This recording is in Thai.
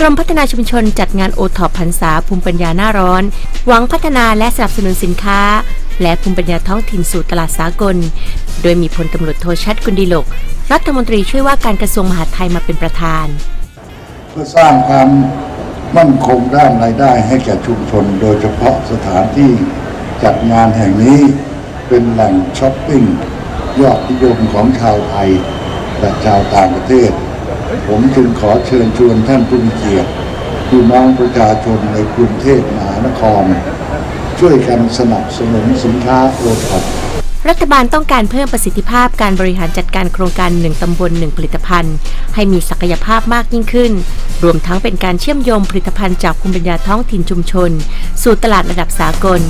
กรมพัฒนาชุมชนจัดงานโอท็อปพรรษาภูมิปัญญาหน้าร้อน หวังพัฒนาและสนับสนุนสินค้า และภูมิปัญญาท้องถิ่นสู่ตลาดสากล โดยมีพลตำรวจโทชัดกุลดีหลก รัฐมนตรีช่วยว่าการกระทรวงมหาดไทยมาเป็นประธาน เพื่อสร้างความมั่นคงด้านรายได้ให้แก่ชุมชน โดยเฉพาะสถานที่จัดงานแห่งนี้เป็นแหล่งช้อปปิ้งยอดนิยมของชาวไทยและชาวต่างประเทศ ผมจึงขอเชิญชวนท่านผู้มีเกียรติพี่น้องประชาชนในกรุงเทพมหานคร ช่วยกันสนับสนุนสินค้าโอท็อปรัฐบาลต้องการเพิ่มประสิทธิภาพการบริหารจัดการโครงการ 1 ตำบล 1 ผลิตภัณฑ์ ให้มีศักยภาพมากยิ่งขึ้น รวมทั้งเป็นการเชื่อมโยงผลิตภัณฑ์จากภูมิปัญญาท้องถิ่นชุมชน สู่ตลาดระดับสากล